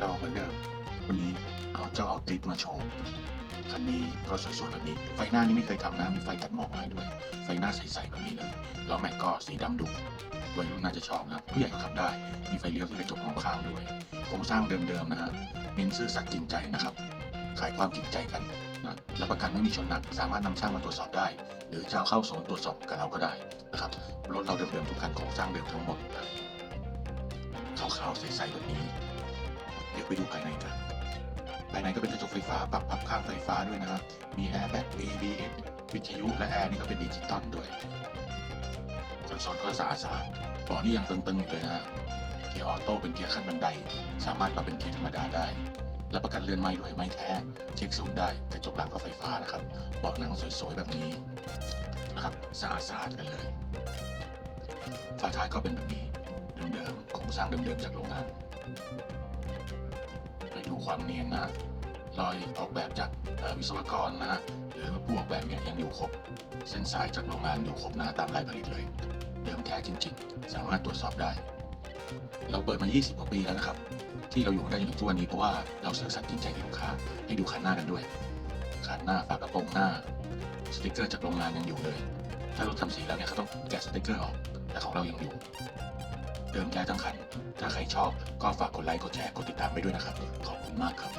เราเหมือนเดิมวันนี้เอาเจ้าเอาติดมาโชว์คันนี้ก็สวยๆแบบนี้ ไฟหน้านี่ไม่เคยทำนะ มีไฟตัดหมอกให้ด้วย ไฟหน้าใสๆแบบนี้เลย แล้วแม็กก็สีดำดุวัยรุ่นน่าจะชอบนะผู้ใหญ่ก็ขับได้ มีไฟเลี้ยวที่กระจกมองข้างด้วย โครงสร้างเดิมๆนะฮะเน้นซื่อสัตย์จริงใจนะครับ ขายความจริงใจกันนะรับประกันไม่มีชนหนัก สามารถนำช่างมาตรวจสอบได้ หรือจะเอาเข้าศูนย์ตรวจสอบกับเราก็ได้นะครับ รถเราเดิมๆทุกคันโครงสร้างเดิมทั้งหมดนะขาวๆใสๆแบบนี้ เดี๋ยวไปดูภายในกัน ภายในก็เป็นกระจกไฟฟ้าปรับพับข้างไฟฟ้าด้วยนะครับ มีแอร์แบ็ก ABS วิทยุและแอร์นี่ก็เป็นดิจิตอลด้วยคอนโซลก็สะอาดสะอาดเบาะนี่ยังตึงๆอยู่เลยนะฮะเกียร์ออโต้เป็นเกียร์ขั้นบันได สามารถปรับเป็นเกียร์ธรรมดาได้รับประกันเลื่อนไม่ด้วยไม่แท้ เช็คศูนย์ได้กระจกหลังก็ไฟฟ้านะครับเบาะหนังสวยๆแบบนี้นะครับสะอาดสะอาดกันเลยฝาท้ายก็เป็นแบบนี้เดิมๆโครงสร้างเดิมๆจากโรงงาน ดูความเนียนนะ รอยออกแบบจากวิศวกรนะฮะหรือผู้ออกแบบเนี่ยยังอยู่ครบ เส้นสายจากโรงงานอยู่ครบนะตามรายผลิตเลย เดิมแท้จริง ๆ สามารถตรวจสอบได้ เราเปิดมา 20 กว่าปีแล้วนะครับ ที่เราอยู่ได้จนถึงทุกวันนี้เพราะว่าเราสื่อสัตย์จริงใจกับลูกค้าให้ดูคันหน้ากันด้วยคันหน้าฝากระโปรงหน้า สติกเกอร์จากโรงงานยังอยู่เลย ถ้ารถทำสีแล้วเนี่ยเขาต้องแกะสติกเกอร์ออกแต่ของเรายังอยู่ เดิมยากทั้งคันถ้าใครชอบก็ฝากกดไลค์กดแชร์กดติดตามไปด้วยนะครับ ขอบคุณมากครับ